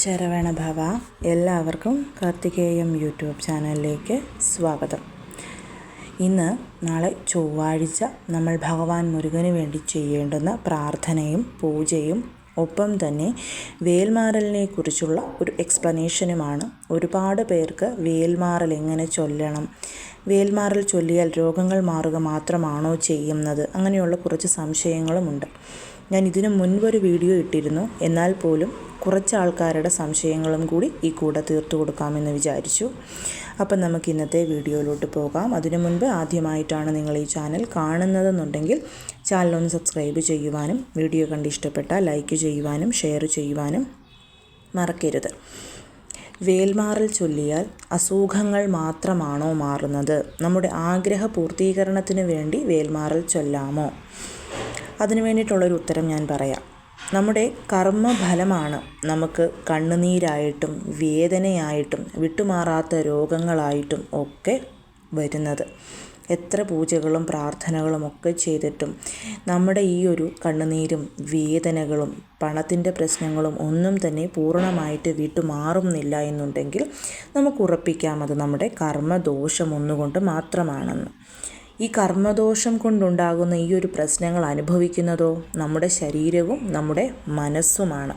ശരവണ ഭവ എല്ലാവർക്കും കാർത്തികേയം യൂട്യൂബ് ചാനലിലേക്ക് സ്വാഗതം. ഇന്ന് നാളെ ചൊവ്വാഴ്ച നമ്മൾ ഭഗവാൻ മുരുകന് വേണ്ടി ചെയ്യേണ്ടുന്ന പ്രാർത്ഥനയും പൂജയും ഒപ്പം തന്നെ വേൽമാറലിനെ കുറിച്ചുള്ള ഒരു എക്സ്പ്ലനേഷനുമാണ്. ഒരുപാട് പേർക്ക് വേൽമാറൽ എങ്ങനെ ചൊല്ലണം വേൽമാറൽ ചൊല്ലിയാൽ രോഗങ്ങൾ മാറുക മാത്രമാണോ ചെയ്യുന്നത് അങ്ങനെയുള്ള കുറച്ച് സംശയങ്ങളുമുണ്ട്. ഞാൻ ഇതിനു മുൻപൊരു വീഡിയോ ഇട്ടിരുന്നു. എന്നാൽ പോലും കുറച്ച് ആൾക്കാരുടെ സംശയങ്ങളും കൂടി ഈ കൂടെ തീർത്തു കൊടുക്കാമെന്ന് വിചാരിച്ചു. അപ്പം നമുക്ക് ഇന്നത്തെ വീഡിയോയിലോട്ട് പോകാം. അതിനു മുൻപ് ആദ്യമായിട്ടാണ് നിങ്ങൾ ഈ ചാനൽ കാണുന്നതെന്നുണ്ടെങ്കിൽ ചാനലൊന്ന് സബ്സ്ക്രൈബ് ചെയ്യുവാനും വീഡിയോ കണ്ട് ഇഷ്ടപ്പെട്ടാൽ ലൈക്ക് ചെയ്യുവാനും ഷെയർ ചെയ്യുവാനും മറക്കരുത്. വേൽമാറൽ ചൊല്ലിയാൽ അസുഖങ്ങൾ മാത്രമാണോ മാറുന്നത്? നമ്മുടെ ആഗ്രഹ പൂർത്തീകരണത്തിന് വേണ്ടി വേൽമാറൽ ചൊല്ലാമോ? അതിനു വേണ്ടിയിട്ടുള്ളൊരു ഉത്തരം ഞാൻ പറയാം. നമ്മുടെ കർമ്മഫലമാണ് നമുക്ക് കണ്ണുനീരായിട്ടും വേദനയായിട്ടും വിട്ടുമാറാത്ത രോഗങ്ങളായിട്ടും ഒക്കെ വരുന്നത്. എത്ര പൂജകളും പ്രാർത്ഥനകളും ഒക്കെ ചെയ്തിട്ടും നമ്മുടെ ഈ ഒരു കണ്ണുനീരും വേദനകളും പണത്തിന്റെ പ്രശ്നങ്ങളും ഒന്നും തന്നെ പൂർണമായിട്ട് വിട്ടുമാറുന്നില്ല എന്നുണ്ടെങ്കിൽ നമുക്ക് ഉറപ്പിക്കാം അത് നമ്മുടെ കർമ്മദോഷം ഒന്നുകൊണ്ട് മാത്രമാണെന്ന്. ഈ കർമ്മദോഷം കൊണ്ടുണ്ടാകുന്ന ഈ ഒരു പ്രശ്നങ്ങൾ അനുഭവിക്കുന്നതോ നമ്മുടെ ശരീരവും നമ്മുടെ മനസ്സുമാണ്.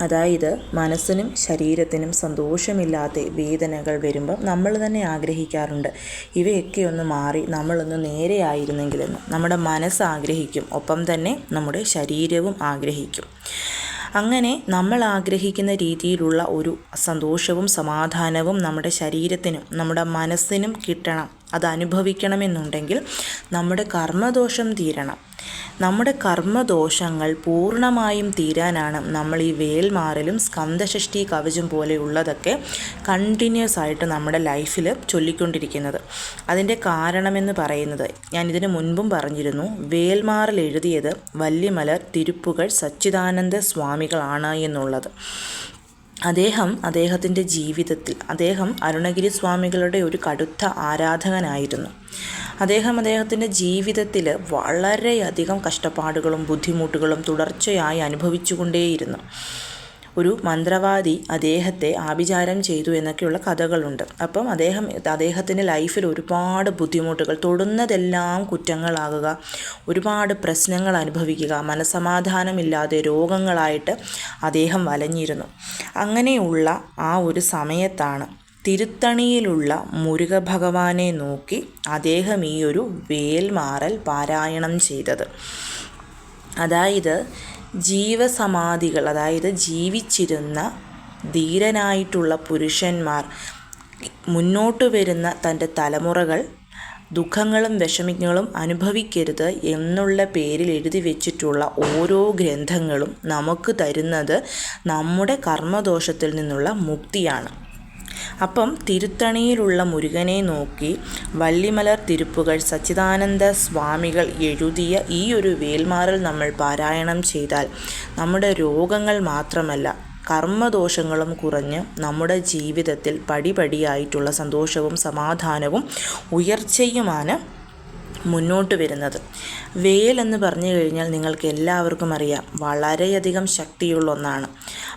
അതായത് മനസ്സിനും ശരീരത്തിനും സന്തോഷമില്ലാത്ത വേദനകൾ വരുമ്പം നമ്മൾ തന്നെ ആഗ്രഹിക്കാറുണ്ട്. ഇവയൊക്കെ ഒന്ന് മാറി നമ്മളൊന്ന് നേരെയായിരുന്നെങ്കിലെന്ന് നമ്മുടെ മനസ്സ് ആഗ്രഹിക്കും. ഒപ്പം തന്നെ നമ്മുടെ ശരീരവും ആഗ്രഹിക്കും. അങ്ങനെ നമ്മൾ ആഗ്രഹിക്കുന്ന രീതിയിലുള്ള ഒരു സന്തോഷവും സമാധാനവും നമ്മുടെ ശരീരത്തിനും നമ്മുടെ മനസ്സിനും കിട്ടണം. അത് അനുഭവിക്കണമെന്നുണ്ടെങ്കിൽ നമ്മുടെ കർമ്മദോഷം തീരണം. നമ്മുടെ കർമ്മദോഷങ്ങൾ പൂർണമായും തീരാനാണ് നമ്മൾ ഈ വേൽമാറലും സ്കന്ധഷ്ടി കവചം പോലെയുള്ളതൊക്കെ കണ്ടിന്യൂസ് ആയിട്ട് നമ്മുടെ ലൈഫിൽ ചൊല്ലിക്കൊണ്ടിരിക്കുന്നത്. അതിന്റെ കാരണമെന്ന് പറയുന്നത് ഞാൻ ഇതിന് മുൻപും പറഞ്ഞിരുന്നു വേൽമാറൽ എഴുതിയത് വല്യമലർ തിരുപ്പുകൾ സച്ചിദാനന്ദ സ്വാമികളാണ് എന്നുള്ളത്. അദ്ദേഹം അദ്ദേഹത്തിന്റെ ജീവിതത്തിൽ അദ്ദേഹം അരുണഗിരി സ്വാമികളുടെ ഒരു കടുത്ത ആരാധകനായിരുന്നു. അദ്ദേഹം അദ്ദേഹത്തിന്റെ ജീവിതത്തിൽ വളരെയധികം കഷ്ടപ്പാടുകളും ബുദ്ധിമുട്ടുകളും തുടർച്ചയായി അനുഭവിച്ചുകൊണ്ടേയിരുന്നു. ഒരു മന്ത്രവാദി അദ്ദേഹത്തെ ആഭിചാരം ചെയ്തു എന്നൊക്കെയുള്ള കഥകളുണ്ട്. അപ്പം അദ്ദേഹം അദ്ദേഹത്തിന്റെ ലൈഫിൽ ഒരുപാട് ബുദ്ധിമുട്ടുകൾ തൊടുന്നതെല്ലാം കുറ്റങ്ങളാകുക ഒരുപാട് പ്രശ്നങ്ങൾ അനുഭവിക്കുക മനസമാധാനമില്ലാതെ രോഗങ്ങളായിട്ട് അദ്ദേഹം വലഞ്ഞിരുന്നു. അങ്ങനെയുള്ള ആ ഒരു സമയത്താണ് തിരുത്തണിയിലുള്ള മുരുക ഭഗവാനെ നോക്കി അദ്ദേഹം ഈ ഒരു വേൽമാറൽ പാരായണം ചെയ്തത്. അതായത് ജീവസമാധികൾ അതായത് ജീവിച്ചിരുന്ന ധീരനായിട്ടുള്ള പുരുഷന്മാർ മുന്നോട്ട് വരുന്ന തന്റെ തലമുറകൾ ദുഃഖങ്ങളും വിഷമങ്ങളും അനുഭവിക്കരുത് എന്നുള്ള പേരിൽ എഴുതി വെച്ചിട്ടുള്ള ഓരോ ഗ്രന്ഥങ്ങളും നമുക്ക് തരുന്നത് നമ്മുടെ കർമ്മദോഷത്തിൽ നിന്നുള്ള മുക്തിയാണ്. അപ്പം തിരുത്തണിയിലുള്ള മുരുകനെ നോക്കി വള്ളിമലർ തിരുപ്പുകൾ സച്ചിദാനന്ദ സ്വാമികൾ എഴുതിയ ഈ ഒരു വേൽമാറൽ നമ്മൾ പാരായണം ചെയ്താൽ നമ്മുടെ രോഗങ്ങൾ മാത്രമല്ല കർമ്മദോഷങ്ങളും കുറഞ്ഞ് നമ്മുടെ ജീവിതത്തിൽ പടിപടിയായിട്ടുള്ള സന്തോഷവും സമാധാനവും ഉയർച്ചയുമാണ് മുന്നോട്ട് വരുന്നത്. വേൽ എന്ന് പറഞ്ഞു കഴിഞ്ഞാൽ നിങ്ങൾക്ക് എല്ലാവർക്കും അറിയാം വളരെയധികം ശക്തിയുള്ള ഒന്നാണ്.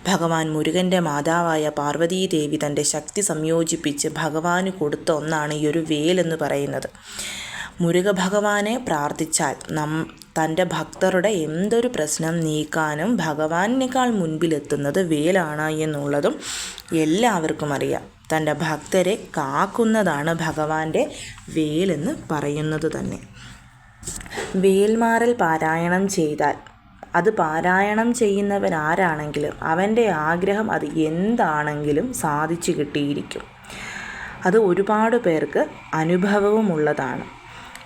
ഭഗവാൻ മുരുകന്റെ മാതാവായ പാർവതീദേവി തന്റെ ശക്തി സംയോജിപ്പിച്ച് ഭഗവാന് കൊടുത്ത ഒന്നാണ് ഈ ഒരു വേൽ എന്ന് പറയുന്നത്. മുരുക ഭഗവാനെ പ്രാർത്ഥിച്ചാൽ നം തന്റെ ഭക്തരുടെ എന്തൊരു പ്രശ്നം നീക്കാനും ഭഗവാനേക്കാൾ മുൻപിലെത്തുന്നത് വേലാണ് എന്നുള്ളതും എല്ലാവർക്കും അറിയാം. തന്റെ ഭക്തരെ കാക്കുന്നതാണ് ഭഗവാന്റെ വേലെന്ന് പറയുന്നത് തന്നെ. വേൽമാറൽ പാരായണം ചെയ്താൽ അത് പാരായണം ചെയ്യുന്നവൻ ആരാണെങ്കിലും അവന്റെ ആഗ്രഹം അത് എന്താണെങ്കിലും സാധിച്ചു കിട്ടിയിരിക്കും. അത് ഒരുപാട് പേർക്ക് അനുഭവവുമുള്ളതാണ്.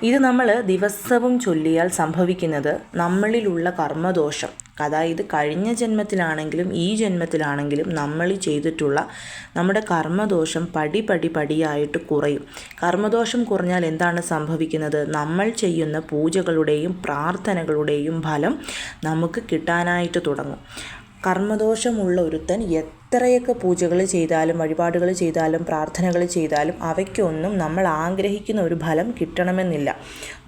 ഇത് നമ്മൾ ദിവസവും ചൊല്ലിയാൽ സംഭവിക്കുന്നത് നമ്മളിലുള്ള കർമ്മദോഷം അതായത് കഴിഞ്ഞ ജന്മത്തിലാണെങ്കിലും ഈ ജന്മത്തിലാണെങ്കിലും നമ്മൾ ചെയ്തിട്ടുള്ള നമ്മുടെ കർമ്മദോഷം പടി പടി പടിയായിട്ട് കുറയും. കർമ്മദോഷം കുറഞ്ഞാൽ എന്താണ് സംഭവിക്കുന്നത്? നമ്മൾ ചെയ്യുന്ന പൂജകളുടെയും പ്രാർത്ഥനകളുടെയും ഫലം നമുക്ക് കിട്ടാനായിട്ട് തുടങ്ങും. കർമ്മദോഷമുള്ള ഒരുത്തൻ എത്രയൊക്കെ പൂജകൾ ചെയ്താലും വഴിപാടുകൾ ചെയ്താലും പ്രാർത്ഥനകൾ ചെയ്താലും അവയ്ക്കൊന്നും നമ്മൾ ആഗ്രഹിക്കുന്ന ഒരു ഫലം കിട്ടണമെന്നില്ല.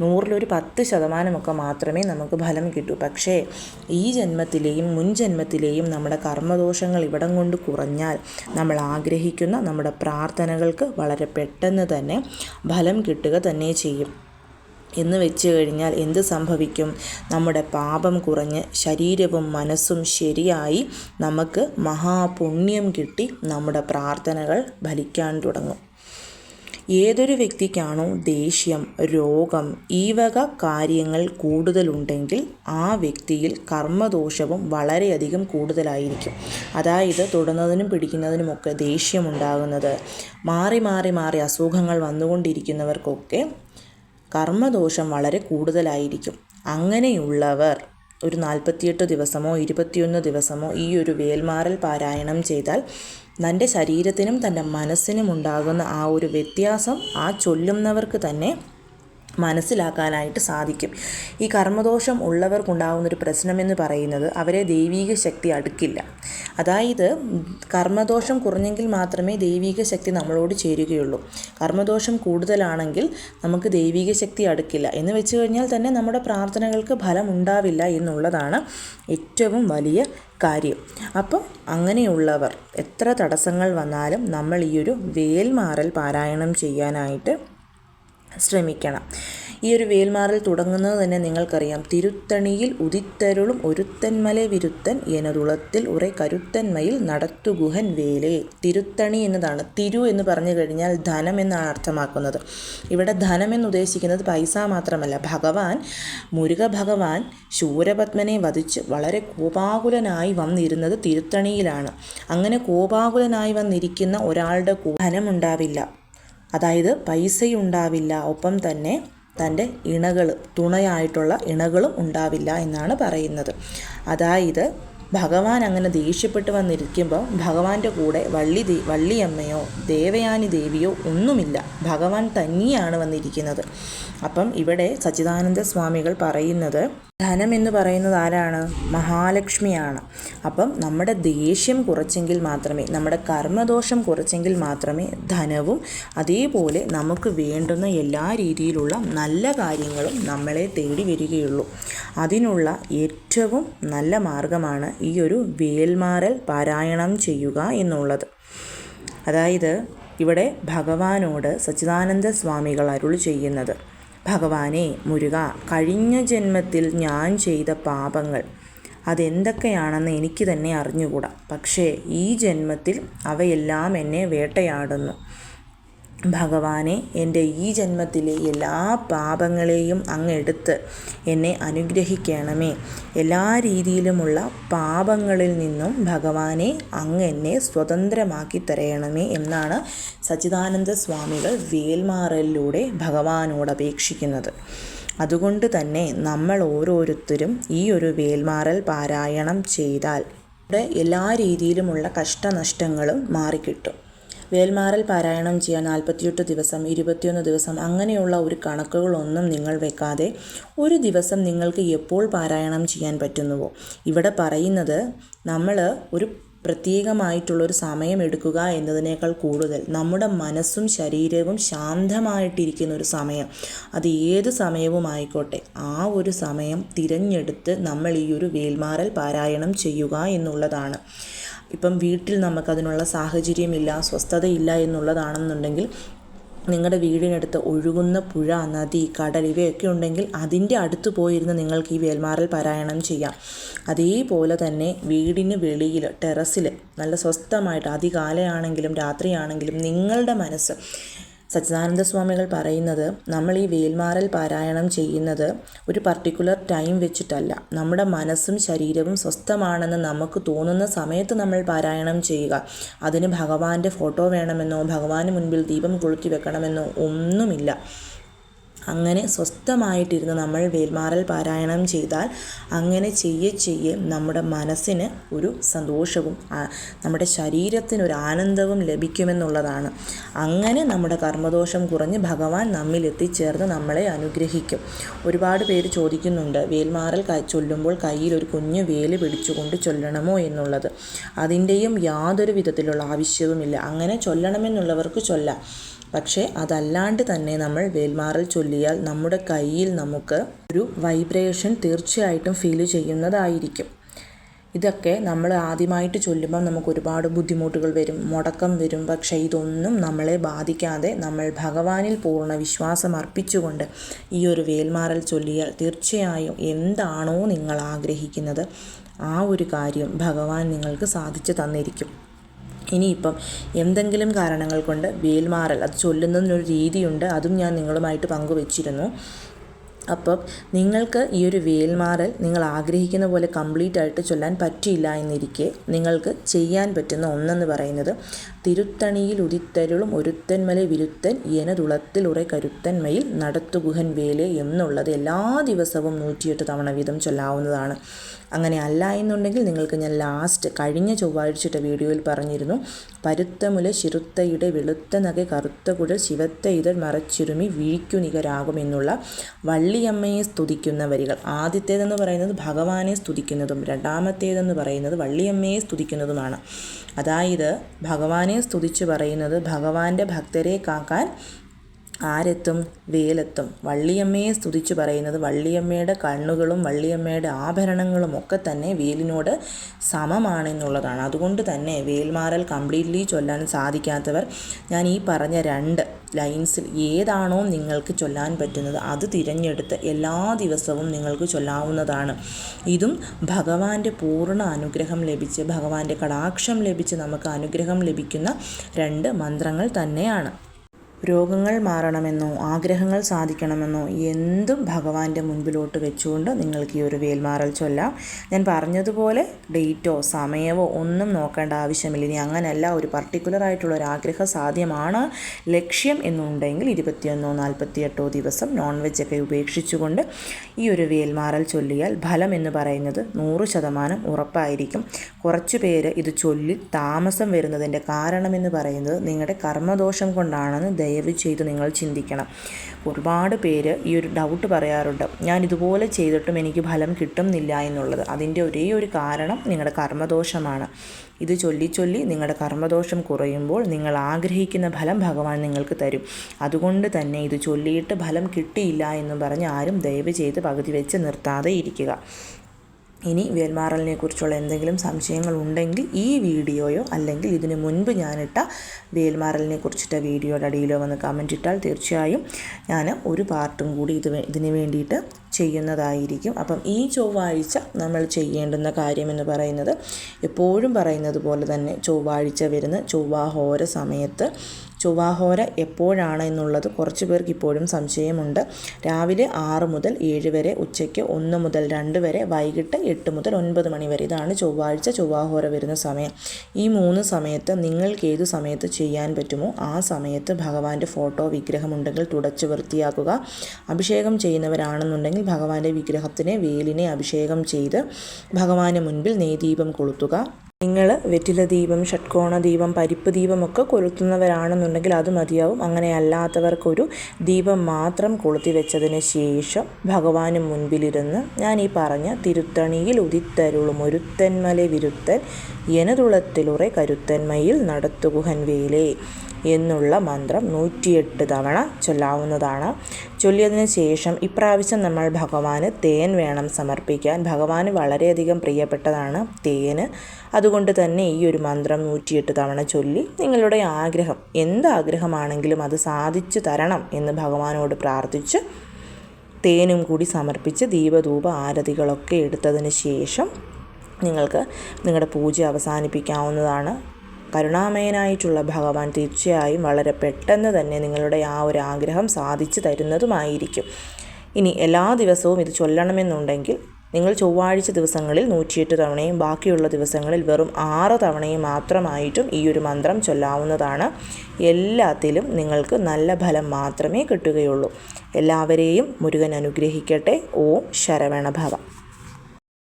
നൂറിലൊരു പത്ത് ശതമാനമൊക്കെ മാത്രമേ നമുക്ക് ഫലം കിട്ടൂ. പക്ഷേ ഈ ജന്മത്തിലെയും മുൻ ജന്മത്തിലെയും നമ്മുടെ കർമ്മദോഷങ്ങൾ ഇവിടം കൊണ്ട് കുറഞ്ഞാൽ നമ്മൾ ആഗ്രഹിക്കുന്ന നമ്മുടെ പ്രാർത്ഥനകൾക്ക് വളരെ പെട്ടെന്ന് തന്നെ ഫലം കിട്ടുക തന്നെ ചെയ്യും. എന്ന് വെച്ച് കഴിഞ്ഞാൽ എന്ത് സംഭവിക്കും? നമ്മുടെ പാപം കുറഞ്ഞ് ശരീരവും മനസ്സും ശരിയായി നമുക്ക് മഹാപുണ്യം കിട്ടി നമ്മുടെ പ്രാർത്ഥനകൾ ഫലിക്കാൻ തുടങ്ങും. ഏതൊരു വ്യക്തിക്കാണോ ദേഷ്യം രോഗം ഈ വക കാര്യങ്ങൾ കൂടുതലുണ്ടെങ്കിൽ ആ വ്യക്തിയിൽ കർമ്മദോഷവും വളരെയധികം കൂടുതലായിരിക്കും. അതായത് തൊടുന്നതിനും പിടിക്കുന്നതിനുമൊക്കെ ദേഷ്യമുണ്ടാകുന്നത് മാറി മാറി മാറി അസുഖങ്ങൾ വന്നുകൊണ്ടിരിക്കുന്നവർക്കൊക്കെ കർമ്മദോഷം വളരെ കൂടുതലായിരിക്കും. അങ്ങനെയുള്ളവർ ഒരു നാൽപ്പത്തിയെട്ട് ദിവസമോ ഇരുപത്തിയൊന്ന് ദിവസമോ ഈ ഒരു വേൽമാറൽ പാരായണം ചെയ്താൽ തന്റെ ശരീരത്തിനും തന്റെ മനസ്സിനും ഉണ്ടാകുന്ന ആ ഒരു വ്യത്യാസം ആ ചൊല്ലുന്നവർക്ക് തന്നെ മനസ്സിലാക്കാനായിട്ട് സാധിക്കും. ഈ കർമ്മദോഷം ഉള്ളവർക്കുണ്ടാകുന്നൊരു പ്രശ്നമെന്ന് പറയുന്നത് അവരെ ദൈവീക ശക്തി അടുക്കില്ല. അതായത് കർമ്മദോഷം കുറഞ്ഞെങ്കിൽ മാത്രമേ ദൈവീക ശക്തി നമ്മളോട് ചേരുകയുള്ളൂ. കർമ്മദോഷം കൂടുതലാണെങ്കിൽ നമുക്ക് ദൈവീക ശക്തി അടുക്കില്ല. എന്ന് വെച്ച് കഴിഞ്ഞാൽ തന്നെ നമ്മുടെ പ്രാർത്ഥനകൾക്ക് ഫലം ഉണ്ടാവില്ല എന്നുള്ളതാണ് ഏറ്റവും വലിയ കാര്യം. അപ്പം അങ്ങനെയുള്ളവർ എത്ര തടസ്സങ്ങൾ വന്നാലും നമ്മൾ ഈ ഒരു വേൽമാറൽ പാരായണം ചെയ്യാനായിട്ട് ശ്രമിക്കണം. ഈ ഒരു വേൽമാറിൽ തുടങ്ങുന്നത് തന്നെ നിങ്ങൾക്കറിയാം. തിരുത്തണിയിൽ ഉദിത്തരുളും ഒരുത്തന്മല വിരുത്തൻ എനതുളത്തിൽ ഉറെ കരുത്തന്മയിൽ നടത്തുഗുഹൻ വേലേ. തിരുത്തണി എന്നതാണ് തിരു എന്ന് പറഞ്ഞു കഴിഞ്ഞാൽ ധനം എന്നാണ് അർത്ഥമാക്കുന്നത്. ഇവിടെ ധനം എന്നുദ്ദേശിക്കുന്നത് പൈസ മാത്രമല്ല. ഭഗവാൻ മുരുക ഭഗവാൻ ശൂരപത്മനെ വധിച്ച് വളരെ കോപാകുലനായി വന്നിരുന്നത് തിരുത്തണിയിലാണ്. അങ്ങനെ കോപാകുലനായി വന്നിരിക്കുന്ന ഒരാളുടെ ധനമുണ്ടാവില്ല. അതായത് പൈസയുണ്ടാവില്ല ഒപ്പം തന്നെ തന്റെ ഇണകൾ തുണയായിട്ടുള്ള ഇണകളും ഉണ്ടാവില്ല എന്നാണ് പറയുന്നത്. അതായത് ഭഗവാൻ അങ്ങനെ ദേഷ്യപ്പെട്ട് വന്നിരിക്കുമ്പോൾ ഭഗവാന്റെ കൂടെ വള്ളി ദേ വള്ളിയമ്മയോ ദേവയാനി ദേവിയോ ഒന്നുമില്ല. ഭഗവാൻ തന്നെയാണ് വന്നിരിക്കുന്നത്. അപ്പം ഇവിടെ സച്ചിദാനന്ദ സ്വാമികൾ പറയുന്നത് ധനം എന്ന് പറയുന്നത് ആരാണ്? മഹാലക്ഷ്മിയാണ്. അപ്പം നമ്മുടെ ദേഷ്യം കുറച്ചെങ്കിൽ മാത്രമേ നമ്മുടെ കർമ്മദോഷം കുറച്ചെങ്കിൽ മാത്രമേ ധനവും അതേപോലെ നമുക്ക് വേണ്ടുന്ന എല്ലാ രീതിയിലുള്ള നല്ല കാര്യങ്ങളും നമ്മളെ തേടി വരികയുള്ളൂ. അതിനുള്ള ഏറ്റവും നല്ല മാർഗമാണ് ഈ ഒരു വേൽമാറൽ പാരായണം ചെയ്യുക എന്നുള്ളത്. അതായത് ഇവിടെ ഭഗവാനോട് സച്ചിദാനന്ദ സ്വാമികൾ അരുൾ ചെയ്യുന്നത്. ഭഗവാനെ മുരുക കഴിഞ്ഞ ജന്മത്തിൽ ഞാൻ ചെയ്ത പാപങ്ങൾ അതെന്തൊക്കെയാണെന്ന് എനിക്ക് തന്നെ അറിഞ്ഞുകൂടാ. പക്ഷേ ഈ ജന്മത്തിൽ അവയെല്ലാം എന്നെ വേട്ടയാടുന്നു. ഭഗവാനെ എന്റെ ഈ ജന്മത്തിലെ എല്ലാ പാപങ്ങളെയും അങ്ങെടുത്ത് എന്നെ അനുഗ്രഹിക്കണമേ. എല്ലാ രീതിയിലുമുള്ള പാപങ്ങളിൽ നിന്നും ഭഗവാനെ അങ്ങ് എന്നെ സ്വതന്ത്രമാക്കി തരയണമേ എന്നാണ് സച്ചിദാനന്ദ സ്വാമികൾ വേൽമാറലിലൂടെ ഭഗവാനോട് അപേക്ഷിക്കുന്നത്. അതുകൊണ്ട് തന്നെ നമ്മൾ ഓരോരുത്തരും ഈ ഒരു വേൽമാറൽ പാരായണം ചെയ്താൽ എല്ലാ രീതിയിലുമുള്ള കഷ്ടനഷ്ടങ്ങളും മാറിക്കിട്ടും. വേൽമാറൽ പാരായണം ചെയ്യാൻ നാൽപ്പത്തിയെട്ട് ദിവസം ഇരുപത്തിയൊന്ന് ദിവസം അങ്ങനെയുള്ള ഒരു കണക്കുകളൊന്നും നിങ്ങൾ വെക്കാതെ ഒരു ദിവസം നിങ്ങൾക്ക് എപ്പോൾ പാരായണം ചെയ്യാൻ പറ്റുന്നുവോ? ഇവിടെ പറയുന്നത് നമ്മൾ ഒരു പ്രത്യേകമായിട്ടുള്ളൊരു സമയം എടുക്കുക എന്നതിനേക്കാൾ കൂടുതൽ നമ്മുടെ മനസ്സും ശരീരവും ശാന്തമായിട്ടിരിക്കുന്ന ഒരു സമയം. അത് ഏത് സമയവും ആയിക്കോട്ടെ ആ ഒരു സമയം തിരഞ്ഞെടുത്ത് നമ്മൾ ഈ ഒരു വേൽമാറൽ പാരായണം ചെയ്യുക എന്നുള്ളതാണ്. ഇപ്പം വീട്ടിൽ നമുക്കതിനുള്ള സാഹചര്യമില്ല സ്വസ്ഥതയില്ല എന്നുള്ളതാണെന്നുണ്ടെങ്കിൽ നിങ്ങളുടെ വീടിനടുത്ത് ഒഴുകുന്ന പുഴ നദി കടൽ ഇവയൊക്കെ ഉണ്ടെങ്കിൽ അതിന്റെ അടുത്ത് പോയിരുന്ന് നിങ്ങൾക്ക് ഈ വേൽമാറൽ പാരായണം ചെയ്യാം. അതേപോലെ തന്നെ വീടിന് വെളിയിൽ ടെറസിൽ നല്ല സ്വസ്ഥമായിട്ട് അതികാലയാണെങ്കിലും രാത്രിയാണെങ്കിലും നിങ്ങളുടെ മനസ്സ് സച്ചിദാനന്ദ സ്വാമികൾ പറയുന്നത് നമ്മൾ ഈ വേൽമാറൽ പാരായണം ചെയ്യുന്നത് ഒരു പർട്ടിക്കുലർ ടൈം വെച്ചിട്ടല്ല. നമ്മുടെ മനസ്സും ശരീരവും സ്വസ്ഥമാണെന്ന് നമുക്ക് തോന്നുന്ന സമയത്ത് നമ്മൾ പാരായണം ചെയ്യുക. അതിന് ഭഗവാന്റെ ഫോട്ടോ വേണമെന്നോ ഭഗവാന് മുൻപിൽ ദീപം കൊളുത്തി വെക്കണമെന്നോ ഒന്നുമില്ല. അങ്ങനെ സ്വസ്ഥമായിട്ടിരുന്ന് നമ്മൾ വേൽമാറൽ പാരായണം ചെയ്താൽ അങ്ങനെ ചെയ്യെ ചെയ്യെ നമ്മുടെ മനസ്സിന് ഒരു സന്തോഷവും നമ്മുടെ ശരീരത്തിന് ഒരു ആനന്ദവും ലഭിക്കുമെന്നുള്ളതാണ്. അങ്ങനെ നമ്മുടെ കർമ്മദോഷം കുറഞ്ഞ് ഭഗവാൻ നമ്മിൽ എത്തിച്ചേർന്ന് നമ്മളെ അനുഗ്രഹിക്കും. ഒരുപാട് പേര് ചോദിക്കുന്നുണ്ട് വേൽമാറൽ ചൊല്ലുമ്പോൾ കയ്യിൽ ഒരു കുഞ്ഞു വേൽ പിടിച്ചുകൊണ്ട് ചൊല്ലണമോ എന്നുള്ളത്. അതിന്റെയും യാതൊരു വിധത്തിലുള്ള ആവശ്യവുമില്ല. അങ്ങനെ ചൊല്ലണമെന്നുള്ളവർക്ക് ചൊല്ലാം. പക്ഷേ അതല്ലാണ്ട് തന്നെ നമ്മൾ വേൽമാറൽ ചൊല്ലിയാൽ നമ്മുടെ കയ്യിൽ നമുക്ക് ഒരു വൈബ്രേഷൻ തീർച്ചയായിട്ടും ഫീൽ ചെയ്യുന്നതായിരിക്കും. ഇതൊക്കെ നമ്മൾ ആദ്യമായിട്ട് ചൊല്ലുമ്പോൾ നമുക്ക് ഒരുപാട് ബുദ്ധിമുട്ടുകൾ വരും മുടക്കം വരും. പക്ഷേ ഇതൊന്നും നമ്മളെ ബാധിക്കാതെ നമ്മൾ ഭഗവാനിൽ പൂർണ വിശ്വാസം അർപ്പിച്ചുകൊണ്ട് ഈ ഒരു വേൽമാറൽ ചൊല്ലിയാൽ തീർച്ചയായും എന്താണോ നിങ്ങൾ ആഗ്രഹിക്കുന്നത് ആ ഒരു കാര്യം ഭഗവാൻ നിങ്ങൾക്ക് സാധിച്ചു തന്നിരിക്കും. ഇനിയിപ്പം എന്തെങ്കിലും കാരണങ്ങൾ കൊണ്ട് വേൽമാറൽ അത് ചൊല്ലുന്നതിനൊരു രീതിയുണ്ട് അതും ഞാൻ നിങ്ങളുമായിട്ട് പങ്കുവച്ചിരുന്നു. അപ്പം നിങ്ങൾക്ക് ഈ ഒരു വേൽമാറൽ നിങ്ങൾ ആഗ്രഹിക്കുന്ന പോലെ കംപ്ലീറ്റ് ആയിട്ട് ചൊല്ലാൻ പറ്റിയില്ല എന്നിരിക്കെ നിങ്ങൾക്ക് ചെയ്യാൻ പറ്റുന്ന ഒന്നെന്ന് പറയുന്നത് തിരുത്തണിയിൽ ഉദിത്തരുളും ഒരുത്തന്മല വിരുത്തൻ തുളത്തിലുറെ കരുത്തന്മയിൽ നടത്തുകുഹൻ വേലെ എന്നുള്ളത് എല്ലാ ദിവസവും നൂറ്റിയെട്ട് തവണ വീതം ചൊല്ലാവുന്നതാണ്. അങ്ങനെ അല്ല എന്നുണ്ടെങ്കിൽ നിങ്ങൾക്ക് ഞാൻ ലാസ്റ്റ് കഴിഞ്ഞ ചൊവ്വാഴ്ചയുടെ വീഡിയോയിൽ പറഞ്ഞിരുന്നു. പരുത്തമുല ശിരുത്തയുടെ വെളുത്ത നഗ കറുത്ത കുഴൽ ശിവത്ത ഇതൾ മറച്ചിരുമി വീഴിക്കുനികരാകുമെന്നുള്ള വള്ളിയമ്മയെ സ്തുതിക്കുന്ന വരികൾ. ആദ്യത്തേതെന്ന് പറയുന്നത് ഭഗവാനെ സ്തുതിക്കുന്നതും രണ്ടാമത്തേതെന്ന് പറയുന്നത് വള്ളിയമ്മയെ സ്തുതിക്കുന്നതുമാണ്. അതായത് ഭഗവാനെ സ്തുതിച്ച് പറയുന്നത് ഭഗവാന്റെ ഭക്തരെ കാക്കാൻ ആരെത്തും? വേലെത്തും. വള്ളിയമ്മയെ സ്തുതിച്ചു പറയുന്നത് വള്ളിയമ്മയുടെ കണ്ണുകളും വള്ളിയമ്മയുടെ ആഭരണങ്ങളും ഒക്കെ തന്നെ വേലിനോട് സമമാണെന്നുള്ളതാണ്. അതുകൊണ്ട് തന്നെ വേൽമാറൽ കംപ്ലീറ്റ്ലി ചൊല്ലാൻ സാധിക്കാത്തവർ ഞാൻ ഈ പറഞ്ഞ രണ്ട് ലൈൻസിൽ ഏതാണോ നിങ്ങൾക്ക് ചൊല്ലാൻ പറ്റുന്നത് അത് തിരഞ്ഞെടുത്ത് എല്ലാ ദിവസവും നിങ്ങൾക്ക് ചൊല്ലാവുന്നതാണ്. ഇതും ഭഗവാന്റെ പൂർണ അനുഗ്രഹം ലഭിച്ച് ഭഗവാന്റെ കടാക്ഷം ലഭിച്ച് നമുക്ക് അനുഗ്രഹം ലഭിക്കുന്ന രണ്ട് മന്ത്രങ്ങൾ തന്നെയാണ്. രോഗങ്ങൾ മാറണമെന്നോ ആഗ്രഹങ്ങൾ സാധിക്കണമെന്നോ എന്തും ഭഗവാന്റെ മുൻപിലോട്ട് വെച്ചുകൊണ്ട് നിങ്ങൾക്ക് ഈ ഒരു വേൽമാറൽ ചൊല്ലാം. ഞാൻ പറഞ്ഞതുപോലെ ഡേറ്റോ സമയമോ ഒന്നും നോക്കേണ്ട ആവശ്യമില്ല. ഇനി അങ്ങനെയല്ല ഒരു പർട്ടിക്കുലർ ആയിട്ടുള്ള ഒരു ആഗ്രഹ സാധ്യമാണ്. ലക്ഷ്യം എന്നുണ്ടെങ്കിൽ ഇരുപത്തിയൊന്നോ നാൽപ്പത്തിയെട്ടോ ദിവസം നോൺ വെജൊക്കെ ഉപേക്ഷിച്ചുകൊണ്ട് ഈ ഒരു വേൽമാറൽ ചൊല്ലിയാൽ ഫലം എന്ന് പറയുന്നത് നൂറ് ശതമാനം ഉറപ്പായിരിക്കും. കുറച്ചു പേര് ഇത് ചൊല്ലി താമസം വരുന്നതിന്റെ കാരണമെന്ന് പറയുന്നത് നിങ്ങളുടെ കർമ്മദോഷം കൊണ്ടാണെന്ന് ദയവ് ചെയ്ത് നിങ്ങൾ ചിന്തിക്കണം. ഒരുപാട് പേര് ഈ ഒരു ഡൗട്ട് പറയാറുണ്ട്. ഞാൻ ഇതുപോലെ ചെയ്തിട്ടും എനിക്ക് ഫലം കിട്ടുന്നില്ല എന്നുള്ളത്. അതിന്റെ ഒരേ ഒരു കാരണം നിങ്ങളുടെ കർമ്മദോഷമാണ്. ഇത് ചൊല്ലി ചൊല്ലി നിങ്ങളുടെ കർമ്മദോഷം കുറയുമ്പോൾ നിങ്ങൾ ആഗ്രഹിക്കുന്ന ഫലം ഭഗവാൻ നിങ്ങൾക്ക് തരും. അതുകൊണ്ട് തന്നെ ഇത് ചൊല്ലിയിട്ട് ഫലം കിട്ടിയില്ല എന്നും പറഞ്ഞ് ആരും ദയവ് ചെയ്ത് പകുതി വെച്ച് നിർത്താതെ ഇരിക്കുക. ഇനി വേൽമാറലിനെ കുറിച്ചുള്ള എന്തെങ്കിലും സംശയങ്ങൾ ഉണ്ടെങ്കിൽ ഈ വീഡിയോയോ അല്ലെങ്കിൽ ഇതിനു മുൻപ് ഞാനിട്ട വേൽമാറലിനെ കുറിച്ചിട്ട വീഡിയോയുടെ അടിയിലോ വന്ന് കമന്റ് ഇട്ടാൽ തീർച്ചയായും ഞാൻ ഒരു പാർട്ടും കൂടി ഇത് ഇതിന് വേണ്ടിയിട്ട് ചെയ്യുന്നതായിരിക്കും. അപ്പം ഈ ചൊവ്വാഴ്ച നമ്മൾ ചെയ്യേണ്ടുന്ന കാര്യമെന്ന് പറയുന്നത് എപ്പോഴും പറയുന്നത് പോലെ തന്നെ ചൊവ്വാഴ്ച വരുന്ന ചൊവ്വാഹോര സമയത്ത് ചൊവ്വാഹോര എപ്പോഴാണ് എന്നുള്ളത് കുറച്ച് പേർക്ക് ഇപ്പോഴും സംശയമുണ്ട്. രാവിലെ ആറ് മുതൽ ഏഴ് വരെ ഉച്ചയ്ക്ക് ഒന്ന് മുതൽ രണ്ട് വരെ വൈകിട്ട് എട്ട് മുതൽ ഒൻപത് മണി വരെ. ഇതാണ് ചൊവ്വാഴ്ച ചൊവ്വാഹോര വരുന്ന സമയം. ഈ മൂന്ന് സമയത്ത് നിങ്ങൾക്ക് ഏത് സമയത്ത് ചെയ്യാൻ പറ്റുമോ ആ സമയത്ത് ഭഗവാന്റെ ഫോട്ടോ വിഗ്രഹമുണ്ടെങ്കിൽ തുടച്ച് വൃത്തിയാക്കുക. അഭിഷേകം ചെയ്യുന്നവരാണെന്നുണ്ടെങ്കിൽ ഭഗവാന്റെ വിഗ്രഹത്തിന് വേലിനെ അഭിഷേകം ചെയ്ത് ഭഗവാന് മുൻപിൽ നെയ്ദീപം കൊളുത്തുക. നിങ്ങൾ വെറ്റില ദീപം ഷട്കോണ ദീപം പരിപ്പ് ദീപമൊക്കെ കൊളുത്തുന്നവരാണെന്നുണ്ടെങ്കിൽ അത് മതിയാവും. അങ്ങനെ അല്ലാത്തവർക്കൊരു ദീപം മാത്രം കൊളുത്തി വെച്ചതിന് ശേഷം ഭഗവാന് മുൻപിലിരുന്ന് ഞാൻ ഈ പറഞ്ഞ തിരുത്തണിയിൽ ഉദിത്തരുളും ഒരുത്തന്മല വിരുത്തൻ എനതുളത്തിലുറെ കരുത്തന്മയിൽ നടത്തുകുഹൻ വേലേ എന്നുള്ള മന്ത്രം നൂറ്റിയെട്ട് തവണ ചൊല്ലാവുന്നതാണ്. ചൊല്ലിയതിന് ശേഷം ഇപ്രാവശ്യം നമ്മൾ ഭഗവാന് തേൻ വേണം സമർപ്പിക്കാൻ. ഭഗവാന് വളരെയധികം പ്രിയപ്പെട്ടതാണ് തേന്. അതുകൊണ്ട് തന്നെ ഈ ഒരു മന്ത്രം നൂറ്റിയെട്ട് തവണ ചൊല്ലി നിങ്ങളുടെ ആഗ്രഹം എന്ത് ആഗ്രഹമാണെങ്കിലും അത് സാധിച്ചു തരണം എന്ന് ഭഗവാനോട് പ്രാർത്ഥിച്ച് തേനും കൂടി സമർപ്പിച്ച് ദീപധൂപ ആരതികളൊക്കെ എടുത്തതിന് ശേഷം നിങ്ങൾക്ക് നിങ്ങളുടെ പൂജ അവസാനിപ്പിക്കാവുന്നതാണ്. കരുണാമയനായിട്ടുള്ള ഭഗവാൻ തീർച്ചയായും വളരെ പെട്ടെന്ന് തന്നെ നിങ്ങളുടെ ആ ഒരു ആഗ്രഹം സാധിച്ചു തരുന്നതുമായിരിക്കും. ഇനി എല്ലാ ദിവസവും ഇത് ചൊല്ലണമെന്നുണ്ടെങ്കിൽ നിങ്ങൾ ചൊവ്വാഴ്ച ദിവസങ്ങളിൽ നൂറ്റിയെട്ട് തവണയും ബാക്കിയുള്ള ദിവസങ്ങളിൽ വെറും ആറ് തവണയും മാത്രമായിട്ടും ഈ ഒരു മന്ത്രം ചൊല്ലാവുന്നതാണ്. എല്ലാത്തിലും നിങ്ങൾക്ക് നല്ല ഫലം മാത്രമേ കിട്ടുകയുള്ളൂ. എല്ലാവരെയും മുരുകൻ അനുഗ്രഹിക്കട്ടെ. ഓം ശരവണഭവ.